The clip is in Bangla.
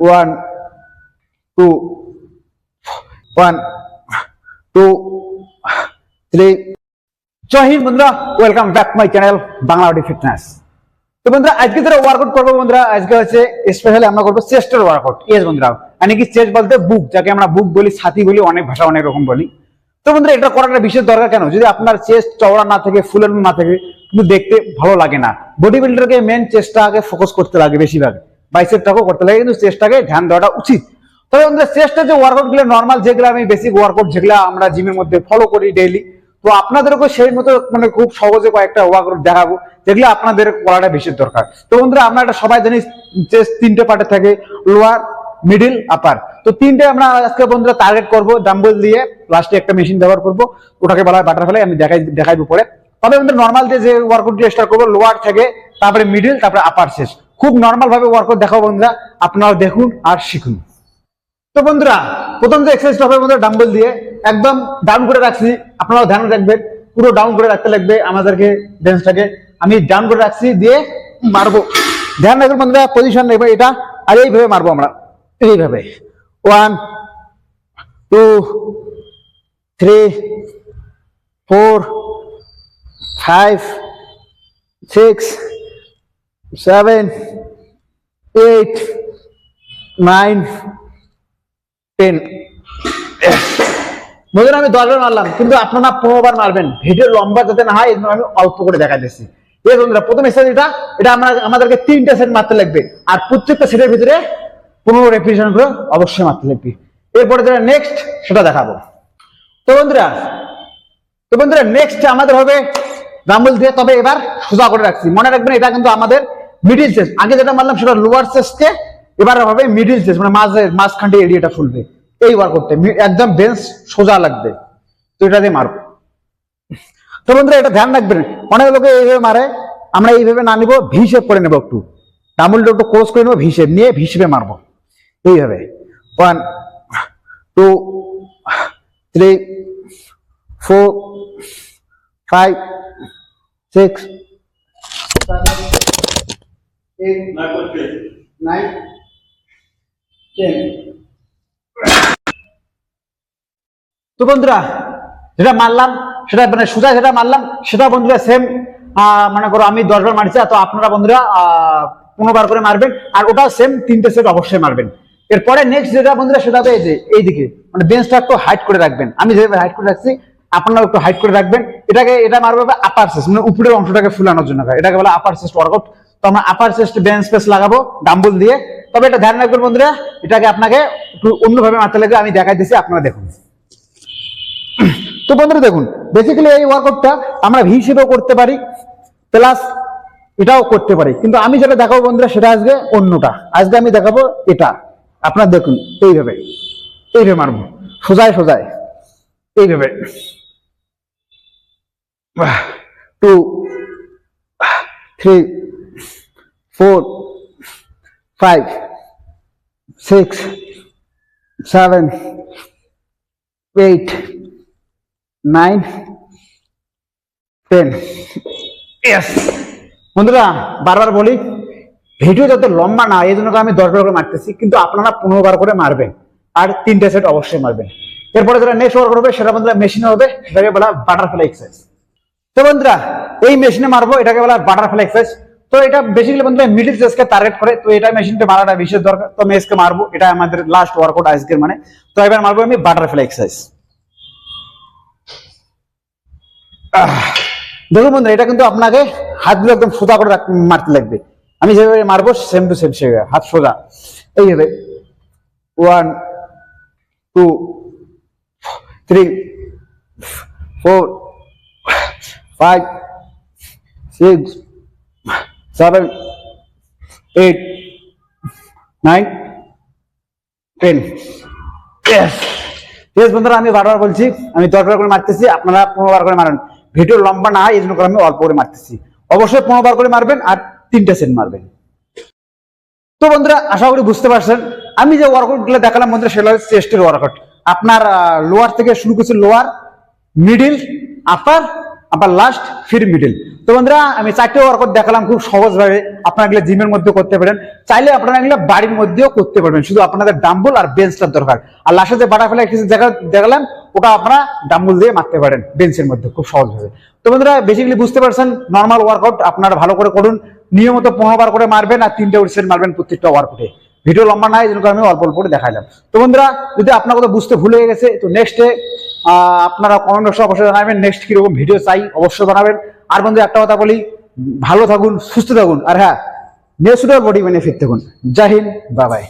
One two one two three Jai Hind বন্ধুরা ওয়েলকাম ব্যাক মাই চ্যানেল বাংলাডি ফিটনেস তো বন্ধুরা, আজকে যারা ওয়ার্কআউট করব বন্ধুরা, আজকে হচ্ছে স্পেশালি আমরা করব চেস্টের ওয়ার্কআউট ইয়েস বন্ধুরা মানে কি চেস্ট বলতে বুক যাকে আমরা বুক বলি ছাতি বলি, অনেক ভাষা অনেক রকম বলি। তো বন্ধুরা, এটা করার একটা বিশেষ দরকার কেন? যদি আপনার চেস্ট চওড়া না থাকে ফুলানো না থাকে, কিন্তু দেখতে ভালো লাগে না। বডি বিল্ডারকে মেন চেস্টটাকে ফোকাস করতে লাগে বেশিরভাগ। বাইসেপটাকেও করতে লাগে, কিন্তু চেস্টটাকে ধ্যান দেওয়াটা উচিত। তবে বন্ধুরা চেস্টের যে ওয়ার্কআউটগুলো নর্মাল যেগুলো আমি বেসিক ওয়ার্কআউট যেগুলো আমরা জিমের মধ্যে ফলো করি ডেইলি তো আপনাদেরকে সেই মতো মানে খুব সহজে কয়েকটা ওয়ার্কআউট দেখাবো, যেগুলো আপনাদের করাটা বেশি দরকার। তো বন্ধুরা, আমরা একটা সবাই জানি চেস্ট তিনটে পার্টে থাকে লোয়ার মিডিল আপার তো তিনটে আমরা আজকে বন্ধুরা টার্গেট করব ডাম্বল দিয়ে লাস্টে একটা মেশিন ব্যবহার করব, ওটাকে বলা হয় বাটারফ্লাই আমি দেখাই, দেখাইবো পরে। তবে আমাদের নর্মাল যে যে ওয়ার্কআউট দিয়ে স্টার্ট করব লোয়ার থেকে, তারপরে মিডিল তারপরে আপার শেষ খুব নর্মাল ভাবে ওয়ার্কআউট দেখাবো বন্ধুরা। আপনারা দেখুন আর শিখুন। তো বন্ধুরা, প্রথম যে এক্সারসাইজটা হবে বন্ধুরা ডাম্বল দিয়ে একদম ডাউন করে রাখছি। আপনারাও ধ্যান রাখবেন, পুরো ডাউন করে রাখতে লাগবে আমাদেরকে বেঞ্চটাকে আমি ডাউন করে রাখছি, দিয়ে মারবো। ধ্যান রাখবেন বন্ধুরা পজিশন নেবে এটা, আর এইভাবে মারবো আমরা। এইভাবে। One two three four five six seven eight nine ten বন্ধুরা আমি দশবার মারলাম, কিন্তু আপনারা পনেরো বার মারবেন। ভিডিও লম্বা যাতে না হয় আমি অল্প করে দেখা দিচ্ছি। এই বন্ধুরা, প্রথম এক্সারসাইজ এটা এটা আমরা, আমাদেরকে তিনটা সেট মারতে লাগবে। আর প্রত্যেকটা সেটের ভিতরে পনেরো রেপিটেশন করে অবশ্যই মারতে লাগবে। এরপরে যেটা নেক্সট সেটা দেখাবো। তো বন্ধুরা তো বন্ধুরা নেক্সট আমাদের হবে রাম্বল দিয়ে, তবে এবার সোজা করে রাখছি। মনে রাখবেন, এটা কিন্তু আমাদের মিডিল চেস্ট আগে যেটা মারলাম সেটা লোয়ার চেস্টে এবার হবে মিডিল চেস্ট মানে মাঝে, মাঝখানটি এরিয়াটা ফুলবে এই করতে একদম বেঞ্চ সোজা লাগবে। তো এটা দিয়ে মারবো। তো বন্ধুরা, এটা ধ্যান রাখবেন। অনেক লোকে এইভাবে মারে। আমরা এইভাবে না নিবো ভি শেপ করে নেব একটু। ডাম্বলটা একটু ক্লোজ করে নেব ভি শেপ নিয়ে ভি শেপে মারবো। এইভাবে। One two three four five six তো বন্ধুরা যেটা মারলাম সেটা মানে সোজা যেটা মারলাম সেটা বন্ধুরা সেম মনে করো আমি দশ বার মারছি তো আপনারা বন্ধুরা আহ, পনেরো বার করে মারবেন আর ওটা সেম তিনটে সেট অবশ্যই মারবেন। এরপরে নেক্সট যেটা বন্ধুরা সেটা হবে এই যে এইদিকে মানে বেঞ্চটা একটু হাইট করে রাখবেন। আমি যেভাবে হাইট করে রাখছি আপনারাও একটু হাইট করে রাখবেন। এটাকে এটা মারবে আপার চেস্ট মানে উপরের অংশটাকে ফুলানোর জন্য এটাকে বলে আপার চেস্ট ওয়ার্কআউট তো আমরা আপার চেস্ট বেঞ্চ স্পেস লাগাবো ডাম্বুল দিয়ে। তবে এটা ধ্যান রাখবেন বন্ধুরা, এটাকে আপনাকে একটু অন্যভাবে মাথা লাগবে আমি দেখাই দিচ্ছি আপনারা দেখুন। তো বন্ধুরা দেখুন বেসিক্যালি এই ওয়ার্কআউটটা আমরা ভি হিসেবেও করতে পারি প্লাস এটাও করতে পারি। কিন্তু আমি যেটা দেখাবো বন্ধুরা, সেটা আসবে অন্যটা। আজকে আমি দেখাবো এটা। আপনারা দেখুন, এইভাবে। এইভাবে মারবো। সোজায় সোজায়। এইভাবে। Two three four five six seven eight nine ten yes বন্ধুরা, বারবার বলি ভিডিও যাতে লম্বা না, এই জন্য আমি দশ বার করে মারতেছি, কিন্তু আপনারা পনেরো বার করে মারবেন। আর তিনটে সেট অবশ্যই মারবেন। এরপরে যারা নেক্সট ওয়ার্ক করবে সেটা বন্ধুরা মেশিনে হবে সেটাকে বলা বাটারফ্লাই এক্সারসাইজ তো বন্ধুরা, এই মেশিনে মারবো, এটাকে বলা বাটারফ্লাই এক্সারসাইজ তো এটা বেসিক্যালি বন্ধুরা মিডিল চেস্টকে টার্গেট করে। তো এটা মেশিনটা মারাটা বিশেষ দরকার। তো আমি আজকে মারবো। এটা আমাদের লাস্ট ওয়ার্কআউট আজকের মানে। তো এবার মারবো আমি বাটারফ্লাই এক্সারসাইজ দেখুন বন্ধু এটা কিন্তু আপনাকে হাতগুলো একদম সোজা করে মারতে লাগবে। আমি যেভাবে মারবো সেম টু সেম সেভাবে। হাত সোজা। এইভাবে one two three four five six seven eight nine ten yes yes বন্ধুরা, আমি বারবার বলছি, আমি দশ বার করে মারতেছি, আপনারা পনেরো বার করে মারেন। ভিডিও লম্বা না হয় এই জন্য করে আমি অল্প করে মারতেছি। অবশ্যই পনেরো বার করে মারবেন আর তিনটা সেট মারবেন। তো বন্ধুরা, আশা করি বুঝতে পারছেন, আমি যে ওয়ার্কআউটগুলো দেখালাম বন্ধুরা সেটা হচ্ছে চেস্টের ওয়ার্কআউট আপনার লোয়ার থেকে শুরু করছে লোয়ার মিডিল আপার আবার লাস্ট ফির মিডিল তো বন্ধুরা, আমি চারটে ওয়ার্কআউট দেখালাম খুব সহজভাবে। আপনারা এগুলো জিমের মধ্যে করতে পারেন। চাইলে আপনারা এগুলো বাড়ির মধ্যেও করতে পারবেন। শুধু আপনাদের ডাম্বল আর বেঞ্চটার দরকার। আর লাস্টে যে বাটারফ্লাই দেখালাম, ওটা আপনারা ডাম্বল দিয়ে মারতে পারেন বেঞ্চের মধ্যে খুব সহজভাবে। তো বন্ধুরা বেসিক্যালি বুঝতে পারছেন নর্মাল ওয়ার্কআউট আপনারা ভালো করে করুন। নিয়মিত পনেরো বার করে মারবেন আর তিনটে সেট মারবেন প্রত্যেকটা ওয়ার্কআউটে ভিডিও লম্বা নাই যেরকম আমি অল্প অল্প করে দেখাইলাম। তো বন্ধুরা, যদি আপনার কথা বুঝতে ভুলে গেছে, তো নেক্সটে আপনারা কমেন্ট বক্সে অবশ্যই জানাবেন। নেক্সট কীরকম ভিডিও চাই, অবশ্যই জানাবেন। আর বন্ধু, একটা কথা বলি, ভালো থাকুন, সুস্থ থাকুন, আর হ্যাঁ নেক্সট বডি বেনিফিট থাকুন জয় হিন্দ বাবাই